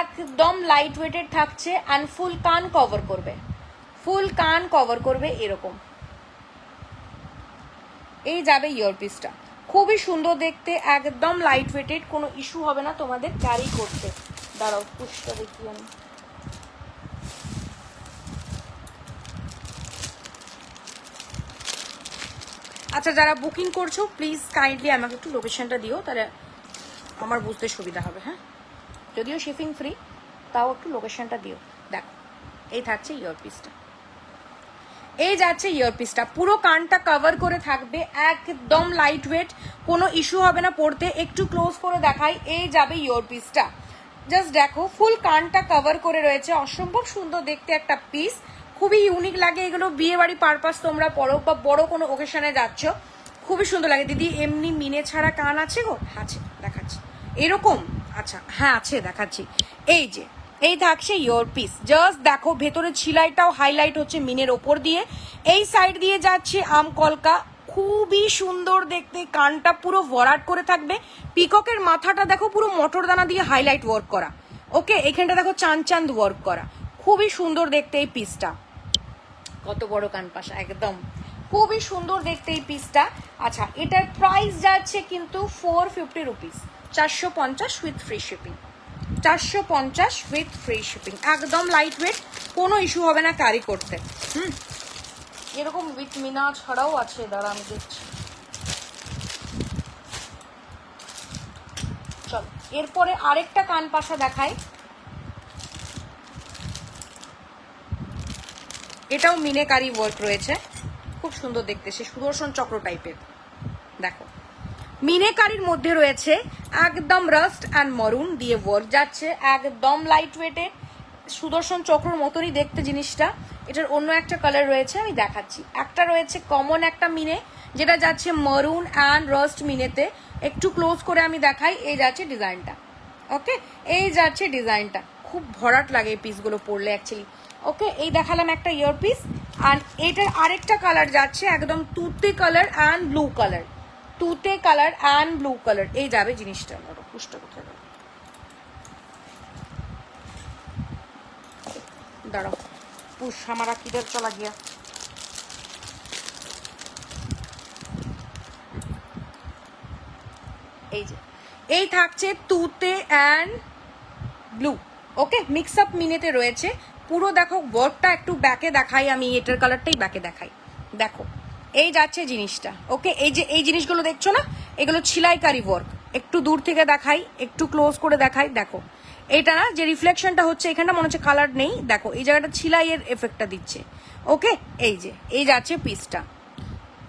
একদম light weighted থাকছে and full কান কভার করবে। ফুল কান কভার করবে এরকম। এই যাবে ইয়ারপিসটা খুবই সুন্দর দেখতে, একদম লাইট ওয়েটেড কোনো ইস্যু হবে না তোমাদের ক্যারি করতে। দাঁড়াও পুষটা দেখি আমি। আচ্ছা যারা বুকিং করছ প্লিজ কাইন্ডলি আমাকে একটু লোকেশনটা দিও, তাহলে আমার বুঝতে সুবিধা হবে হ্যাঁ? যদিও শিপিং ফ্রি তাও একটু লোকেশনটা দিও। দেখো, এই থাকছে ইয়ারপিসটা এই যাচ্ছে ইয়ারপিসটা পুরো কানটা কভার করে থাকবে, একদম লাইট ওয়েট কোনো ইস্যু হবে না পড়তে। একটু ক্লোজ করে দেখাই, এই যাবে ইয়ারপিসটা জাস্ট দেখো ফুল কানটা কভার করে রয়েছে। অসম্ভব সুন্দর দেখতে একটা পিস খুবই ইউনিক লাগে এগুলো। বিয়ে বাড়ি পারপাস তোমরা পড়ো বা বড় কোনো ওকেশনে যাচ্ছ, খুবই সুন্দর লাগে। দিদি, এমনি মিনে ছাড়া কান আছে গো? আছে, দেখাচ্ছি। এরকম। আচ্ছা হ্যাঁ আছে, দেখাচ্ছি। এই যে, এই থাকছে ইয়োর পিস জাস্ট দেখো, ভেতরে ছিলাইটাও হাইলাইট হচ্ছে মিনের ওপর দিয়ে। এই সাইড দিয়ে যাচ্ছে আম কলকা। খুবই সুন্দর দেখতে, কানটা পুরো ভরাট করে থাকবে। পিককের মাথাটা দেখো, পুরো মটর দানা দিয়ে হাইলাইট ওয়ার্ক করা। ওকে এখানটা দেখো চান চাঁদ ওয়ার্ক করা। খুবই সুন্দর দেখতে এই পিসটা কত বড় কানপাশা একদম। খুবই সুন্দর দেখতে এই পিসটা আচ্ছা এটার প্রাইস যাচ্ছে কিন্তু ফোর ফিফটি রুপিস চারশো পঞ্চাশ উইথ ফ্রি শিপিং চারশো পঞ্চাশ উইথ ফ্রি শিপিং একদম লাইট ওয়েট কোনো ইস্যু হবে না ক্যারি করতে। হুম। এরকম উইথ মিনা ছাড়াও আছে, দাঁড়া আমি দেখছি। চল, এরপরে আরেকটা কান পাশা দেখায় এটাও মিনেকারি ওয়ার্ক রয়েছে। খুব সুন্দর দেখতে, সে সুদর্শন চক্র টাইপের দেখো। মিনেকারির মধ্যে রয়েছে একদম রাস্ট অ্যান্ড মরুন দিয়ে ওয়ার্ক যাচ্ছে, একদম লাইট ওয়েটে সুদর্শন চক্রর মতনই দেখতে জিনিসটা। এটার অন্য একটা কালার রয়েছে, আমি দেখাচ্ছি। একটা রয়েছে কমন একটা মিনে, যেটা যাচ্ছে মরুন অ্যান্ড রাস্ট মিনেতে। একটু ক্লোজ করে আমি দেখাই, এই যাচ্ছে ডিজাইনটা। ওকে এই যাচ্ছে ডিজাইনটা। খুব ভরাট লাগে এই পিসগুলো পরলে অ্যাকচুয়ালি ওকে এই দেখালাম একটা ইয়ার পিস আর এটার আরেকটা কালার যাচ্ছে একদম তুতে কালার অ্যান্ড ব্লু কালার তুতে কালার অ্যান্ড ব্লু কালার, এই যাবে জিনিসটা। আমার পুষ্ট? দাঁড়াও পুষ আমারা কিধর চলা গিয়া এই যে, এই থাকছে তুতে and blue. Okay mix up মিনেতে রয়েছে। পুরো দেখো ওয়ার্কটা একটু ব্যাকে দেখাই, আমি এটার কালারটাই ব্যাকে দেখাই। দেখো এই যাচ্ছে জিনিসটা। ওকে, এই যে, এই জিনিসগুলো দেখছ না? এগুলো ছিলাইকারি ওয়ার্ক একটু দূর থেকে দেখাই, একটু ক্লোজ করে দেখাই, দেখো। এটা না, যে রিফ্লেকশনটা হচ্ছে, এখানটা মনে হচ্ছে কালার নেই। দেখো, এই জায়গাটা ছিলাইয়ের এফেক্টটা দিচ্ছে। ওকে, এই যে, এই যাচ্ছে পিসটা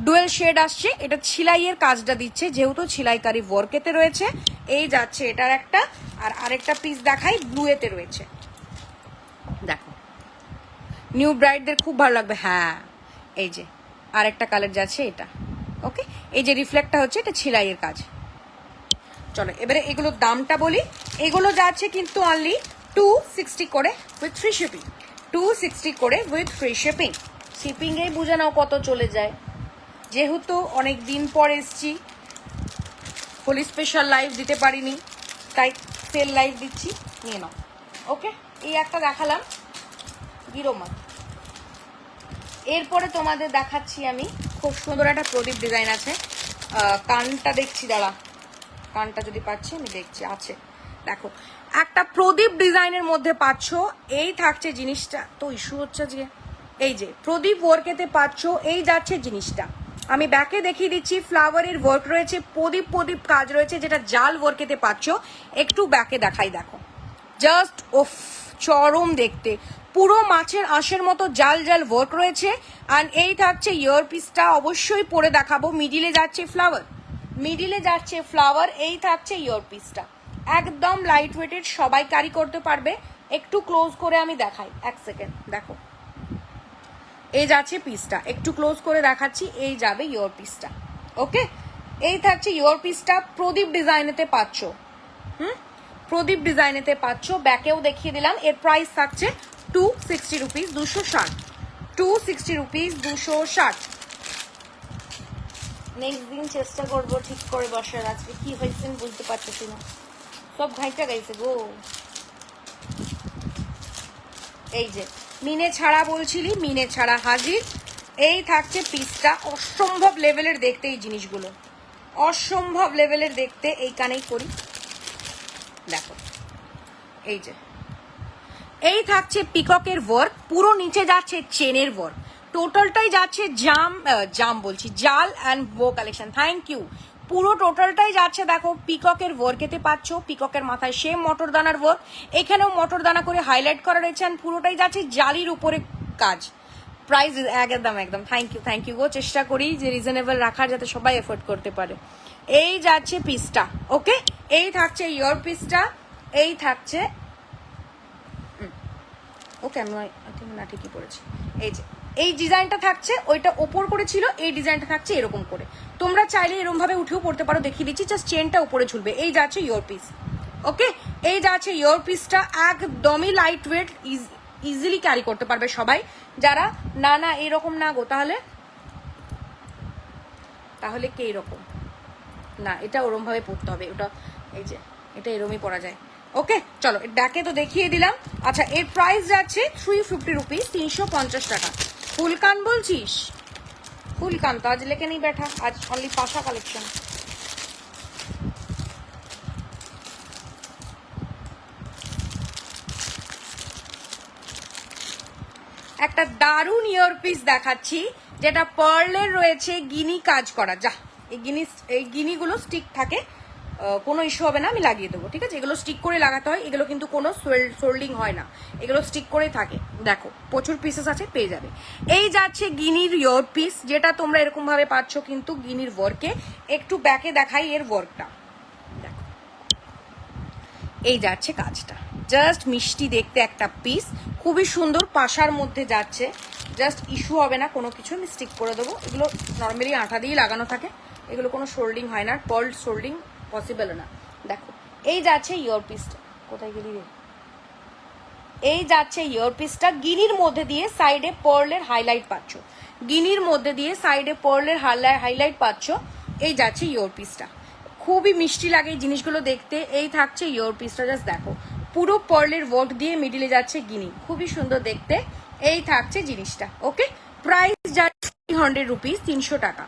ডুয়েল শেড আসছে, এটা ছিলাইয়ের কাজটা দিচ্ছে, যেহেতু ছিলাইকারি ওয়ার্কেতে রয়েছে। এই যাচ্ছে এটার একটা, আর আরেকটা পিস দেখাই ব্লুয়েতে রয়েছে। দেখো। নিউ ব্রাইডদের খুব ভালো লাগবে হ্যাঁ। এই যে আরেকটা কালার যাচ্ছে এটা। ওকে এই যে রিফ্লেক্টটা হচ্ছে, এটা ছিলাইয়ের কাজ। চলো, এবারে এগুলোর দামটা বলি। এগুলো যাচ্ছে কিন্তু অনলি টু সিক্সটি করে with free shipping two sixty করে উইথ ফ্রি শিপিং শিপিংয়েই বুঝে নাও কত চলে যায়। যেহেতু অনেক দিন পর এসছি হোলি স্পেশাল লাইভ দিতে পারিনি, তাই সেল লাইভ দিচ্ছি, নিয়ে নাও। ওকে এই একটা দেখালাম। গিরোমা এরপরে তোমাদের দেখাচ্ছি আমি খুব সুন্দর একটা প্রদীপ ডিজাইন আছে। কানটা দেখছি, দাঁড়া। কানটা যদি পাচ্ছি, আমি দেখছি। আছে। দেখো, একটা প্রদীপ ডিজাইনের মধ্যে পাচ্ছ। এই থাকছে জিনিসটা। তো ইস্যু হচ্ছে যে, এই যে, প্রদীপ ওয়ার্কেতে পাচ্ছ, এই যাচ্ছে জিনিসটা। আমি ব্যাকে দেখিয়ে দিচ্ছি ফ্লাওয়ারের ওয়ার্ক রয়েছে, প্রদীপ প্রদীপ কাজ রয়েছে, যেটা জাল ওয়ার্কেতে পাচ্ছ। একটু ব্যাকে দেখাই, দেখো। জাস্ট ওফ চরম দেখতে। পুরো মাছের আঁশের মতো জাল জাল ওয়ার্ক রয়েছে। আর এই থাকছে ইয়ার পিসটা অবশ্যই পরে দেখাবো। মিডিলে যাচ্ছে ফ্লাওয়ার মিডিলে যাচ্ছে ফ্লাওয়ার এই থাকছে ইয়ার পিসটা একদম লাইট ওয়েটেড সবাই ক্যারি করতে পারবে। একটু ক্লোজ করে আমি দেখাই। এক সেকেন্ড দেখো। এই যাচ্ছে পিসটা একটু ক্লোজ করে দেখাচ্ছি। এই যাবে ইয়োর পিসটা ওকে এই থাকছে ইয়োর পিসটা প্রদীপ ডিজাইনেতে পাচ্ছ। হুম? প্রদীপ ডিজাইনেতে পাচ্ছ। ব্যাকেও দেখিয়ে দিলাম। এর প্রাইস থাকছে টু সিক্সটি রুপিস দুশো ষাট। টু সিক্সটি রুপিস দুশো ষাট। নেক্সট দিন চেষ্টা করব, ঠিক করে বসার। আজকে কি হয়েছে বুঝতে পারতেছি না। সব ঘাইটা গাইছে গো। এই যে, মিনে ছাড়া বলছিলি, মিনে ছাড়া হাজির। এই থাকছে পিসটা। অসম্ভব লেভেলের দেখতে এই জিনিসগুলো। অসম্ভব লেভেলের দেখতে এই কানেই করি। দেখো, এই যে। এই থাকছে পিককের ওয়ার্ক পুরো নিচে যাচ্ছে চেনের ওয়ার্ক টোটালটাই যাচ্ছে জাম জাম বলছি, জাল অ্যান্ড বো কালেকশন থ্যাংক ইউ পুরো টোটালটাই যাচ্ছে দেখো পিককের ওয়ার্কেতে পাচ্ছ। পিককের মাথায় সেম মটর দানার ওয়ার্ক এখানেও মটর দানা করে হাইলাইট করা রয়েছে and পুরোটাই যাচ্ছে জালির উপরে কাজ। প্রাইস একদম একদম। থ্যাংক ইউ থ্যাংক ইউ গো। চেষ্টা করি যে রিজনেবল রাখার যাতে সবাই এফোর্ড করতে পারে। এই যাচ্ছে পিসটা ওকে এই থাকছে ইয়র পিসটা এই থাকছে ওকে, আমি না ঠিকই পড়েছি। এই যে, এই ডিজাইনটা থাকছে, ওইটা ওপর করে ছিল, এই ডিজাইনটা থাকছে এরকম করে। তোমরা চাইলে এরকম ভাবে উঠেও পড়তে পারো, দেখিয়ে দিচ্ছি জাস্ট চেনটা উপরে ঝুলবে। এই যাচ্ছে ইয়োর পিস ওকে এই যাচ্ছে ইয়োর পিসটা একদমই লাইট ওয়েট ইজিলি ক্যারি করতে পারবে সবাই। যারা, না না, এরকম না গো, তাহলে তাহলে কে এরকম? না, এটা ওরম ভাবে পড়তে হবে, ওটা, এই যে, এটা এরমই পরা যায়। ওকে, চলো ব্যাকে তো দেখিয়ে দিলাম। আচ্ছা এর প্রাইস যাচ্ছে থ্রি ফিফটি রুপিস তিনশো পঞ্চাশ টাকা। ফুলকান বলছিস? ফুলকান তো আজ লেখে নেই ব্যাঠা আজ অনলি পাশা কালেকশন একটা দারুণ ইয়ারপিস দেখাচ্ছি, যেটা পার্লের রয়েছে, গিনি কাজ করা। যা, এই গিনি এই গিনিগুলো স্টিক থাকে কোনো ইস্যু হবে না, আমি লাগিয়ে দেবো, ঠিক আছে? এগুলো স্টিক করে লাগাতে হয়, এগুলো কিন্তু কোনো সোল্ডিং হয় না। এগুলো স্টিক করেই থাকে। দেখো, প্রচুর পিসেস আছে, পেয়ে যাবে। এই যাচ্ছে গিনির ইয়র পিস যেটা তোমরা এরকম ভাবে পাচ্ছ কিন্তু গিনির ওয়ার্কে একটু ব্যাকে দেখাই এর ওয়ার্কটা দেখো। এই যাচ্ছে কাজটা। জাস্ট মিষ্টি দেখতে একটা পিস খুবই সুন্দর, পাশার মধ্যে যাচ্ছে। জাস্ট ইস্যু হবে না, কোনো কিছু আমি স্টিক করে দেবো। এগুলো নর্মালি আঠা দিয়েই লাগানো থাকে। এগুলো কোনো শোল্ডিং হয় না পল্ড শোল্ডিং পসিবল না। দেখো, এই যাচ্ছে ইয়র পিসটা কোথায় গেলি রে? এই যাচ্ছে ইয়র পিসটা গিনির মধ্যে দিয়ে সাইডে পার্লের হাইলাইট পাচ্ছ। গিনির মধ্যে দিয়ে সাইডে পার্লের হাইলাইট পাচ্ছ, এই যাচ্ছে ইয়র পিসটা খুবই মিষ্টি লাগে এই জিনিসগুলো দেখতে। এই থাকছে ইয়র পিসটা জাস্ট দেখো। পুরো পার্লের ওয়ার্ক দিয়ে মিডিলে যাচ্ছে গিনি। খুবই সুন্দর দেখতে। এই থাকছে জিনিসটা ওকে প্রাইস যাচ্ছে থ্রি হান্ড্রেড রুপিস তিনশো টাকা।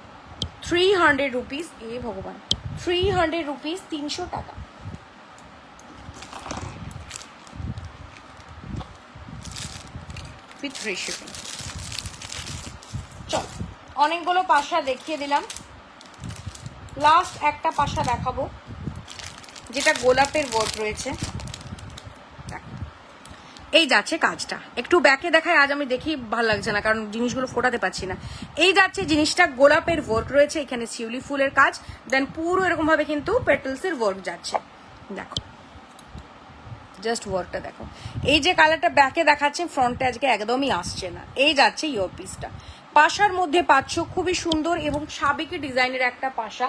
থ্রি হান্ড্রেড রুপিস এ ভগবান। থ্রি হান্ড্রেড রুপিস তিনশো টাকা। চল, অনেকগুলো পাশা দেখিয়ে দিলাম। লাস্ট একটা পাশা দেখাবো, যেটা গোলাপের বোর্ড রয়েছে। এই যাচ্ছে কাজটা। একটু ব্যাকে দেখায় আজ আমি দেখি, ভালো লাগছে না, কারণ জিনিসগুলো ফোটাতে পারছি না। এই যাচ্ছে জিনিসটা, গোলাপের ওয়ার্ক রয়েছে, এখানে শিউলি ফুলের কাজ দেন পুরো এরকম ভাবে কিন্তু পেটেলসের ওয়ার্ক যাচ্ছে। দেখো। জাস্ট ওয়ার্কটা দেখো। এই যে কালারটা ব্যাকে দেখাচ্ছে ফ্রন্টে আজকে একদমই আসছে না। এই যাচ্ছে ইয়োর পিসটা পাশার মধ্যে পাচ্ছ খুবই সুন্দর এবং সাবেকি ডিজাইনের একটা পাশা।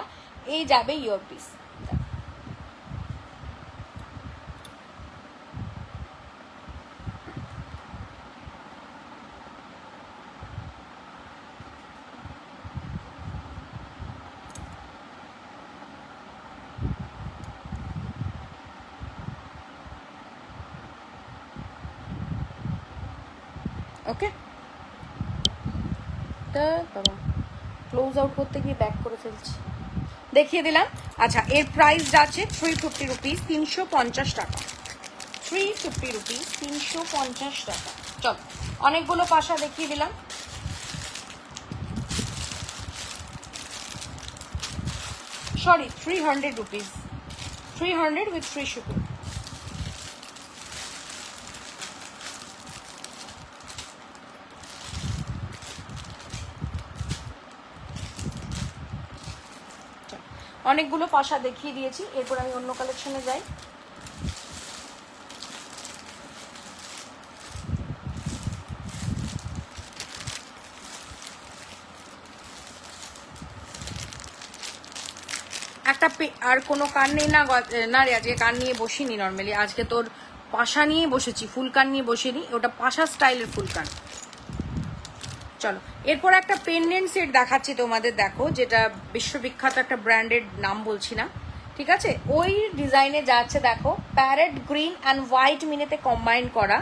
এই যাবে ear piece okay close out করতে গিয়ে ব্যাক করে ফেলছি। দেখিয়ে দিলাম। আচ্ছা এর প্রাইস আছে থ্রি ফিফটি রুপিস তিনশো পঞ্চাশ টাকা। থ্রি ফিফটি রুপিস তিনশো পঞ্চাশ টাকা। চল, অনেকগুলো পাশা দেখিয়ে দিলাম। Sorry three hundred rupees three hundred with free shipping অনেকগুলো পাশা দেখিয়ে দিয়েছি। এরপর আমি অন্য কালেকশনে যাই। একটা আর কোনো কান নেই না না রে, আজকে কান নিয়ে বসিনি নর্মালি আজকে তোর পাশা নিয়ে বসেছি, ফুল কান নিয়ে বসিনি। ওটা পাশা স্টাইলের ফুল কান। চলো, এরপর একটা পেন্ডেন্ট সেট দেখাচ্ছি তোমাদের, দেখো, যেটা বিশ্ববিখ্যাত একটা ব্র্যান্ডেড নাম বলছি না, ঠিক আছে? ওই ডিজাইনে যাচ্ছে, দেখো প্যারেট গ্রিন অ্যান্ড হোয়াইট মিনেতে কম্বাইন করা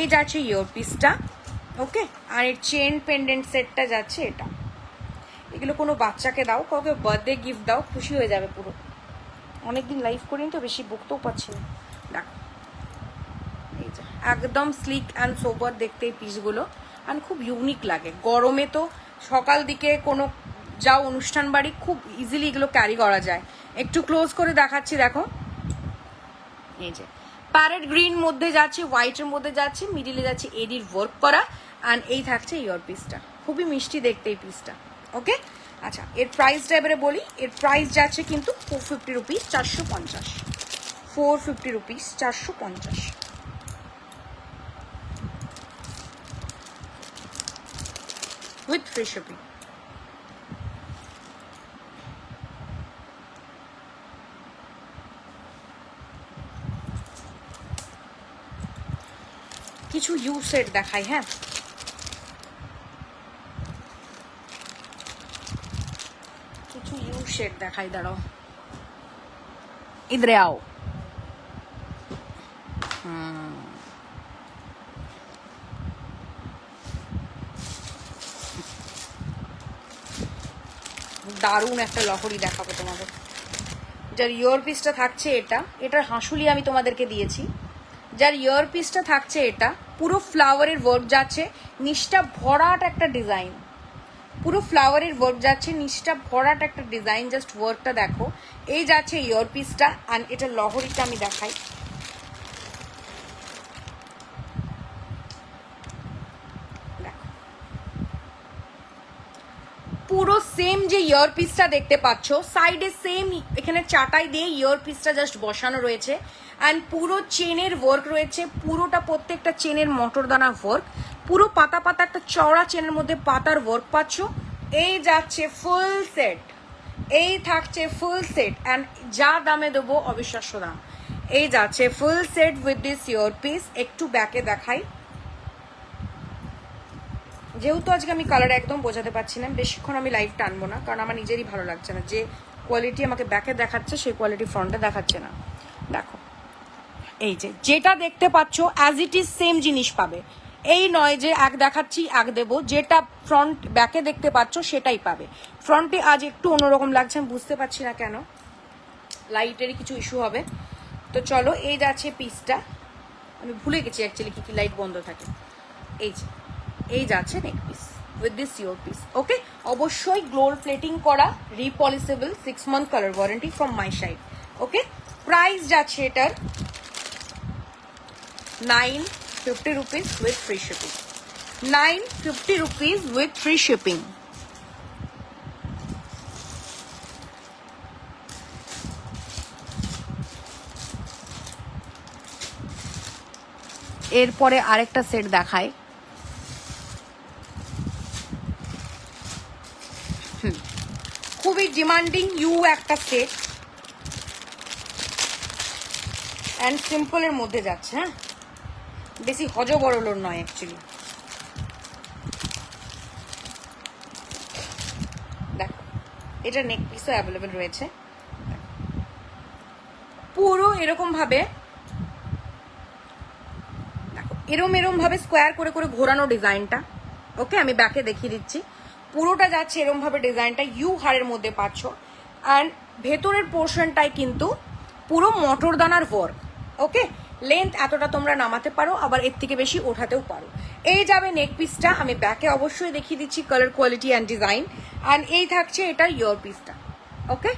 এই যাচ্ছে ইয়োর পিসটা ওকে আর এর চেন পেন্ডেন্ট সেটটা যাচ্ছে এটা। এগুলো কোনো বাচ্চাকে দাও, কাউকে বার্থডে গিফট দাও, খুশি হয়ে যাবে পুরো। অনেকদিন লাইভ করিনি তো, বেশি বকতেও পারছি না। দেখো একদম স্লিক অ্যান্ড সোবার দেখতে এই পিসগুলো আর খুব ইউনিক লাগে। গরমে তো সকাল দিকে কোনো যাও অনুষ্ঠান বাড়ি খুব ইজিলি এগুলো ক্যারি করা যায়। একটু ক্লোজ করে দেখাচ্ছি, দেখো। এই যে। প্যারেট গ্রিন মধ্যে যাচ্ছে হোয়াইটের মধ্যে যাচ্ছে মিডিলে যাচ্ছে এডির ওয়ার্ক করা। অ্যান্ড এই থাকছে ইয়ার পিসটা খুবই মিষ্টি দেখতে এই পিসটা ওকে আচ্ছা এর প্রাইসটা এবারে বলি। এর প্রাইস যাচ্ছে কিন্তু ফোর ফিফটি রুপিস চারশো পঞ্চাশ। ফোর ফিফটি রুপিস চারশো পঞ্চাশ। উইথ ফ্রি শিপিং কিছু ইউ সেট দেখাই হ্যাঁ কিছু ইউ সেট দেখাই দাঁড়াও ইদরে আও দারুণ একটা লহরি দেখাবো তোমাদের। যার ইয়ার পিসটা থাকছে এটা, এটার হাঁসুলি আমি তোমাদেরকে দিয়েছি। যার ইয়ার পিসটা থাকছে এটা, পুরো ফ্লাওয়ারের ওয়ার্ক যাচ্ছে, নিচটা ভরাট একটা ডিজাইন পুরো ফ্লাওয়ারের ওয়ার্ক যাচ্ছে, নিচটা ভরাট একটা ডিজাইন জাস্ট ওয়ার্কটা দেখো। এই যাচ্ছে ইয়ার পিসটা আর এটা লহরিটা আমি দেখাই। পুরো সেম যে ইয়ার পিসটা দেখতে পাচ্ছ সাইডে সেম এখানে চাটাই দিয়ে ইয়ার পিসটা জাস্ট বসানো রয়েছে অ্যান্ড পুরো চেনের ওয়ার্ক রয়েছে, পুরোটা প্রত্যেকটা চেনের মটরদানা ওয়ার্ক পুরো পাতা পাতা একটা চওড়া চেনের মধ্যে পাতার ওয়ার্ক পাচ্ছ। এই যাচ্ছে ফুল সেট এই থাকছে ফুল সেট অ্যান্ড যা দামে দেবো অবিশ্বাস্য দাম। এই যাচ্ছে full set with this ear piece একটু ব্যাকে দেখাই। যেহেতু আজকে আমি কালার একদম বোঝাতে পারছি না, বেশিক্ষণ আমি লাইভ টানবো না, কারণ আমার নিজেরই ভালো লাগছে না। যে কোয়ালিটি আমাকে ব্যাকে দেখাচ্ছে, সেই কোয়ালিটি ফ্রন্টে দেখাচ্ছে না। দেখো, এই যে, যেটা দেখতে পাচ্ছ অ্যাজ ইট ইজ সেম জিনিস পাবে। এই নয় যে এক দেখাচ্ছি, এক দেবো, যেটা ফ্রন্ট ব্যাকে দেখতে পাচ্ছ, সেটাই পাবে। ফ্রন্টে আজ একটু অন্যরকম লাগছে, আমি বুঝতে পারছি না কেন। লাইটেরই কিছু ইস্যু হবে। তো চলো, এই যাচ্ছে পিসটা আমি ভুলে গেছি অ্যাকচুয়ালি কি কি লাইট বন্ধ থাকে। এই যে এই যাচ্ছে neck piece with this ear piece okay অবশ্যই গ্লোর প্লেটিং করা replaceable six month colour warranty from my side okay price যাচ্ছে এটার nine fifty rupees with free shipping nine fifty rupees with free shipping এরপরে আরেকটা সেট দেখায় খুবই demanding you একটা সেট অ্যান্ড সিম্পলের মধ্যে যাচ্ছে হ্যাঁ? বেশি হজবরলোর নয় অ্যাকচুয়ালি দেখো, এটা নেক পিসও অ্যাভেলেবেল রয়েছে। পুরো এরকম ভাবে এরম এরম ভাবে স্কোয়ার করে করে ঘোরানো ডিজাইনটা ওকে আমি ব্যাকে দেখিয়ে দিচ্ছি। পুরোটা যাচ্ছে এরম ভাবে ডিজাইনটা ইউ হারের মধ্যে পাচ্ছ। অ্যান্ড ভেতরের পোর্শনটাই কিন্তু পুরো মটর দানার ওয়ার্ক ওকে লেন্থ এতটা তোমরা নামাতে পারো, আবার এর থেকে বেশি ওঠাতেও পারো। এই যাবে নেক পিসটা আমি ব্যাকে অবশ্যই দেখিয়ে দিচ্ছি colour quality and design and এই থাকছে এটার ইয়র পিসটা ওকে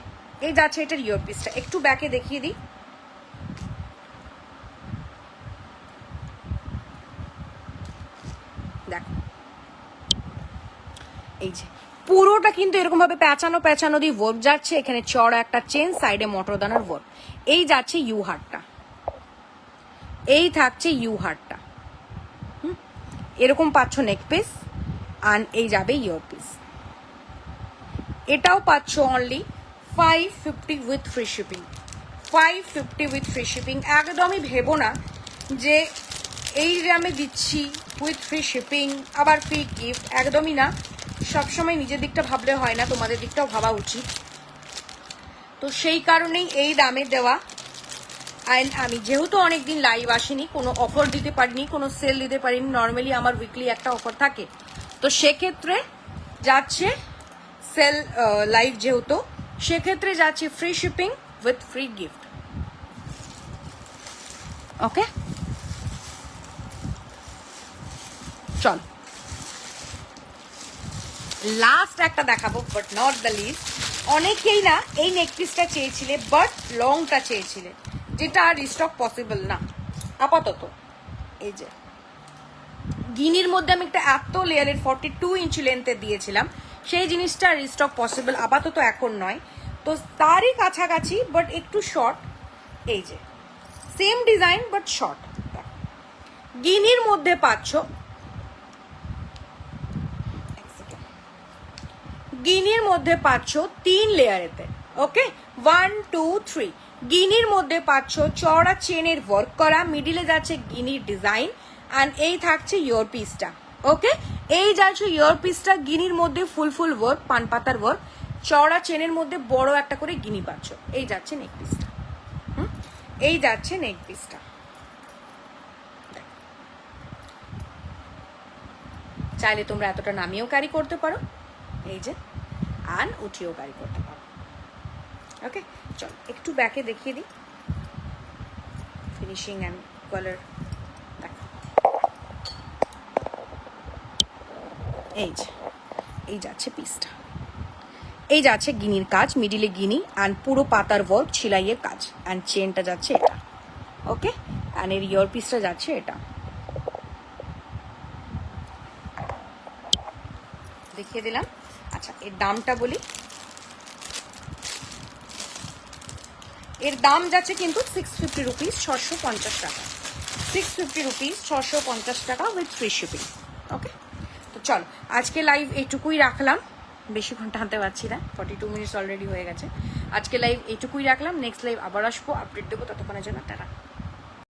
এই যাচ্ছে এটার ইয়র পিসটা একটু ব্যাকে দেখিয়ে দিই। এই যে, পুরোটা কিন্তু এরকম ভাবে প্যাঁচানো প্যাঁচানো দিয়ে ওয়ার্ক যাচ্ছে, এখানে চড়া একটা চেন সাইডে মটরদানার ওয়ার্ক এই যাচ্ছে ইউ হারটা এই থাকছে ইউ হারটা এরকম পাচ্ছ নেক পিস আর এই যাবে ইয়র পিস এটাও পাচ্ছ only five fifty with free shipping five fifty with free shipping একদমই ভেবো না যে এই যে আমি দিচ্ছি উইথ ফ্রি শিপিং আবার ফ্রি গিফট একদমই না। সবসময় নিজের দিকটা ভাবলে হয় না, তোমাদের দিকটাও ভাবা উচিত। তো সেই কারণেই এই দামে দেওয়া অ্যান্ড আমি যেহেতু অনেকদিন লাইভ আসিনি, কোনো অফার দিতে পারিনি, কোনো সেল দিতে পারিনি নর্মালি আমার উইকলি একটা অফার থাকে। তো সেক্ষেত্রে যাচ্ছে সেল লাইভ যেহেতু, সেক্ষেত্রে যাচ্ছে free shipping with free gift okay চল। লাস্ট একটা দেখাবো বাট নট দ্য লিস্ট অনেকেই না এই নেকপিসটা চেয়েছিলে বাট লংটা চেয়েছিলে, যেটা আর স্টক পসিবল না। আপাতত, এই যে। গিনির মধ্যে আমি একটা এত লেয়ারের ফর্টি টু ইঞ্চি লেন্থে দিয়েছিলাম, সেই জিনিসটা আর রিস্টক পসিবল আপাতত এখন নয়। তো তারই কাছাকাছি বাট একটু শর্ট এই যে। সেম ডিজাইন বাট শর্ট গিনির মধ্যে পাচ্ছ এক second। গিনির মধ্যে পাচ্ছ তিন লেয়ারেতে ওকে ওয়ান টু থ্রি গিনির মধ্যে পাচ্ছ চড়া চেনের ওয়ার্ক করা মিডিলে যাচ্ছে গিনির ডিজাইন অ্যান্ড এই থাকছে ইয়োর পিসটা ওকে এই যাচ্ছে ইয়োর পিসটা গিনির মধ্যে ফুল ফুল ওয়ার্ক পান পাতার ওয়ার্ক চড়া চেনের মধ্যে বড় একটা করে গিনি পাচ্ছ। এই যাচ্ছে নেক পিসটা এই যাচ্ছে নেক পিসটা চাইলে তোমরা এতটা নামিয়েও ক্যারি করতে পারো। এই যে। আন উঠিয়েও ক্যারি করতে পারো। ওকে চল, একটু ব্যাকে দেখিয়ে দিই। ফিনিশিং অ্যান্ড কালার দেখো। এই যে, এই যাচ্ছে পিসটা এই যাচ্ছে গিনির কাজ মিডিলে গিনি অ্যান্ড পুরো পাতার ওয়ার্ক ছিলাইয়ের কাজ। অ্যান্ড চেনটা যাচ্ছে এটা। ওকে অ্যান্ড এর ইয়ার পিসটা যাচ্ছে এটা। দেখিয়ে দিলাম। আচ্ছা এর দামটা বলি। এর দাম যাচ্ছে কিন্তু সিক্স ফিফটি রুপিস ছশো পঞ্চাশ টাকা। সিক্স ফিফটি রুপিস ছশো পঞ্চাশ টাকা উইথ ফ্রি শিপিং ওকে তো চলো, আজকে লাইভ এইটুকুই রাখলাম। বেশিক্ষণ টানতে পারছি না ফর্টি টু মিনিটস অলরেডি হয়ে গেছে। আজকে লাইভ এইটুকুই রাখলাম নেক্সট লাইভ আবার আসব আপডেট দেবো ততক্ষণের জন্য, টাটা।